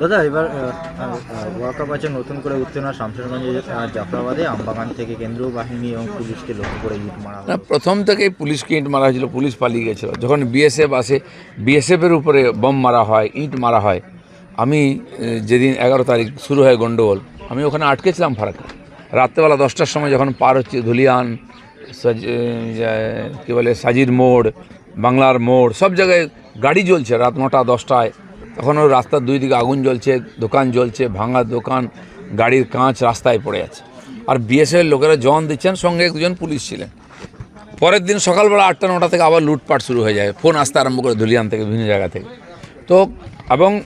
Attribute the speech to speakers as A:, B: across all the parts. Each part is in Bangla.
A: দাদা, এবার ওয়াকাপ আছে, নতুন করে উত্তেজনা শামশেরগঞ্জে জাফরাবাদে। আমবাগান থেকে কেন্দ্রীয় বাহিনী এবং পুলিশকে লক্ষ্য করে ইট মারা
B: না, প্রথম থেকেই পুলিশকে ইট মারা হয়েছিল, পুলিশ পালিয়ে গেছিল। যখন বিএসএফ আসে বিএসএফের উপরে বম মারা হয়, ইট মারা হয়। আমি যেদিন এগারো তারিখ শুরু হয় গন্ডগোল, আমি ওখানে আটকেছিলাম ফারাকে রাত্রেবেলা দশটার সময় যখন পার হচ্ছে ধুলিয়ান কী বলে, সাজির মোড়, বাংলার মোড়, সব জায়গায় গাড়ি জ্বলছে। রাত নটা, দশটায় তখন ওই রাস্তার দুই দিকে আগুন জ্বলছে, দোকান জ্বলছে, ভাঙা দোকান, গাড়ির কাঁচ রাস্তায় পড়ে আছে। আর বিএসএফের লোকেরা জন দিচ্ছেন, সঙ্গে দুজন পুলিশ ছিলেন। পরের দিন সকালবেলা আটটা, নটা থেকে আবার লুটপাট শুরু হয়ে যায়। ফোন আসতে আরম্ভ করে ধুলিয়ান থেকে বিভিন্ন জায়গা থেকে। তো, এবং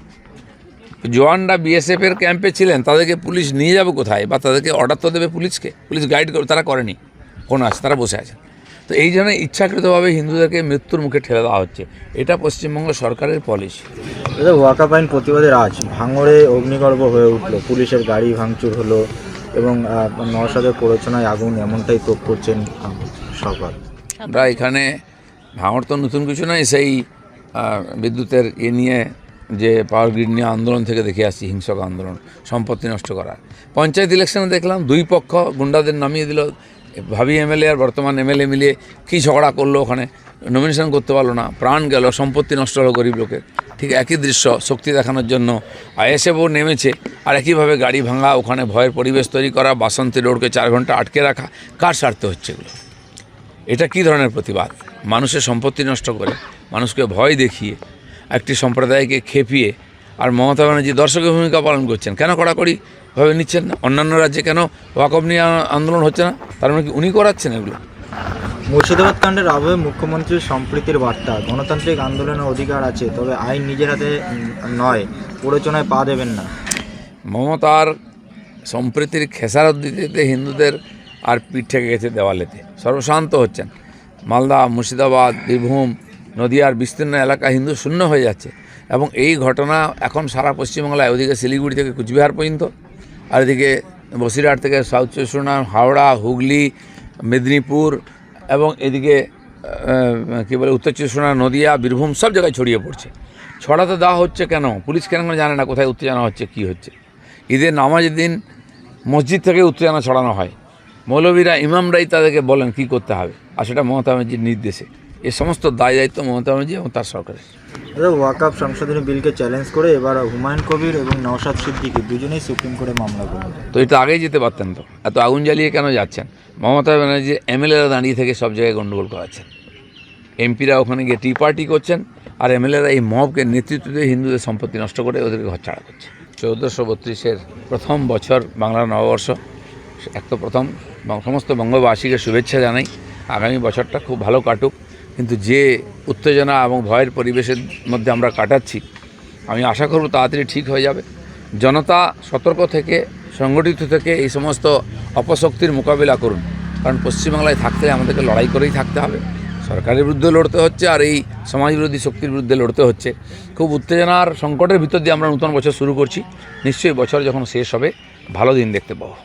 B: জওয়ানরা বিএসএফের ক্যাম্পে ছিলেন, তাদেরকে পুলিশ নিয়ে যাবে কোথায়? বা তাদেরকে অর্ডার তো দেবে পুলিশকে? পুলিশ গাইড করবে তারা করেনি। ফোন আসছে তারা বসে আছে। তো এই জন্য ইচ্ছাকৃতভাবে হিন্দুদেরকে মৃত্যুর মুখে ঠেলে দেওয়া হচ্ছে। এটা পশ্চিমবঙ্গ সরকারের পলিসি
A: ওয়াকাপ আইন প্রতিবাদের আজ ভাঙড়ে অগ্নিগর্ভ হয়ে উঠল পুলিশের গাড়ি ভাঙচুর হলো এবং নওশাদের প্ররোচনায় আগুন এমনটাই তোপ করছেন সরকার।
B: আমরা এখানে ভাঙড় তো নতুন কিছু নয় সেই বিদ্যুতের এ নিয়ে যে পাওয়ার গ্রিড নিয়ে আন্দোলন থেকে দেখে আসছি হিংসক আন্দোলন সম্পত্তি নষ্ট করা পঞ্চায়েত ইলেকশনে দেখলাম দুই পক্ষ গুন্ডাদের নামিয়ে দিল ভাবি এমএলএ আর বর্তমান এমএলএ মিলিয়ে কী ঝগড়া করল ওখানে? নমিনেশন করতে পারল না। প্রাণ গেল, সম্পত্তি নষ্ট হলো গরিব লোকের। ঠিক একই দৃশ্য, শক্তি দেখানোর জন্য আইএসএফও নেমেছে আর একইভাবে গাড়ি ভাঙা, ওখানে ভয়ের পরিবেশ তৈরি করা, বাসন্তী রোডকে চার ঘণ্টা আটকে রাখা, কার স্বার্থে হচ্ছে এগুলো? এটা কি ধরনের প্রতিবাদ? মানুষের সম্পত্তি নষ্ট করে, মানুষকে ভয় দেখিয়ে, একটি সম্প্রদায়কে খেপিয়ে আর মমতা ব্যানার্জি দর্শকের ভূমিকা পালন করছেন। কেন কড়াকড়ি ভাবে নিচ্ছেন না? অন্যান্য রাজ্যে কেন ওয়াকফ নিয়ে আন্দোলন হচ্ছে না? তার মানে কি উনি করাচ্ছেন এগুলো?
A: মুর্শিদাবাদ কাণ্ডের আবহে মুখ্যমন্ত্রীর সম্প্রীতির বার্তা। গণতান্ত্রিক আন্দোলনের অধিকার আছে তবে আইন নিজের হাতে নয়। প্ররোচনায় পা দেবেন না।
B: মমতার সম্প্রীতির খেসারত দিতে হিন্দুদের আর পিঠ থেকে গেছে দেওয়ালেতে। সর্বশান্ত হচ্ছেন। মালদা মুর্শিদাবাদ বীরভূম নদিয়ার বিস্তীর্ণ এলাকা হিন্দু শূন্য হয়ে যাচ্ছে। এবং এই ঘটনা এখন সারা পশ্চিমবাংলায়, ওদিকে শিলিগুড়ি থেকে কুচবিহার পর্যন্ত, আর এদিকে বসিরহাট থেকে সাউথ চব্বিশ হাওড়া, হুগলি, মেদিনীপুর এবং এদিকে কী বলে, উত্তর চব্বিশ নদিয়া, বীরভূম সব জায়গায় ছড়িয়ে পড়ছে। ছড়াতে দেওয়া হচ্ছে কেন? পুলিশ কেন জানে না কোথায় উত্তেজনা হচ্ছে, কী হচ্ছে? ঈদের নামাজের দিন মসজিদ থেকে উত্তেজনা ছড়ানো হয়। মৌলবীরা ইমামরাই তাদেরকে বলেন কি করতে হবে, আর সেটা মমতা ব্যানার্জির নির্দেশে। এ সমস্ত দায় দায়িত্ব মমতা ব্যানার্জি এবং তার সরকারের।
A: ওয়াকাপ সংশোধনী বিলকে চ্যালেঞ্জ করে এবার হুমায়ুন কবির এবং নওশাদ সিদ্দিকী দুজনেই সুপ্রিম কোর্টে মামলা করবেন
B: তো এটা আগেই যেতে পারতেন তো? এত আগুন জ্বালিয়ে কেন যাচ্ছেন? মমতা ব্যানার্জি এমএলএরা দাঁড়িয়ে থেকে সব জায়গায় গণ্ডগোল করাচ্ছেন। এমপিরা ওখানে গিয়ে টি পার্টি করছেন আর এমএলএরা এই মবকে নেতৃত্ব দিয়ে হিন্দুদের সম্পত্তি নষ্ট করে ওদেরকে ঘরছাড়া করছে। চৌদ্দশো বত্রিশের প্রথম বছর বাংলার নববর্ষ এক তো প্রথম সমস্ত বঙ্গবাসীকে শুভেচ্ছা জানাই। আগামী বছরটা খুব ভালো কাটুক। কিন্তু যে উত্তেজনা এবং ভয়ের পরিবেশের মধ্যে আমরা কাটাচ্ছি, আমি আশা করব তাড়াতাড়ি ঠিক হয়ে যাবে। জনতা সতর্ক থেকে, সংগঠিত থেকে এই সমস্ত অপশক্তির মোকাবিলা করুন। কারণ পশ্চিমবাংলায় থাকতে আমাদেরকে লড়াই করেই থাকতে হবে। সরকারের বিরুদ্ধে লড়তে হচ্ছে আর এই সমাজবিরোধী শক্তির বিরুদ্ধে লড়তে হচ্ছে। খুব উত্তেজনার সংকটের ভিতর দিয়ে আমরা নতুন বছর শুরু করছি। নিশ্চয়ই বছর যখন শেষ হবে, ভালো দিন দেখতে পাবো।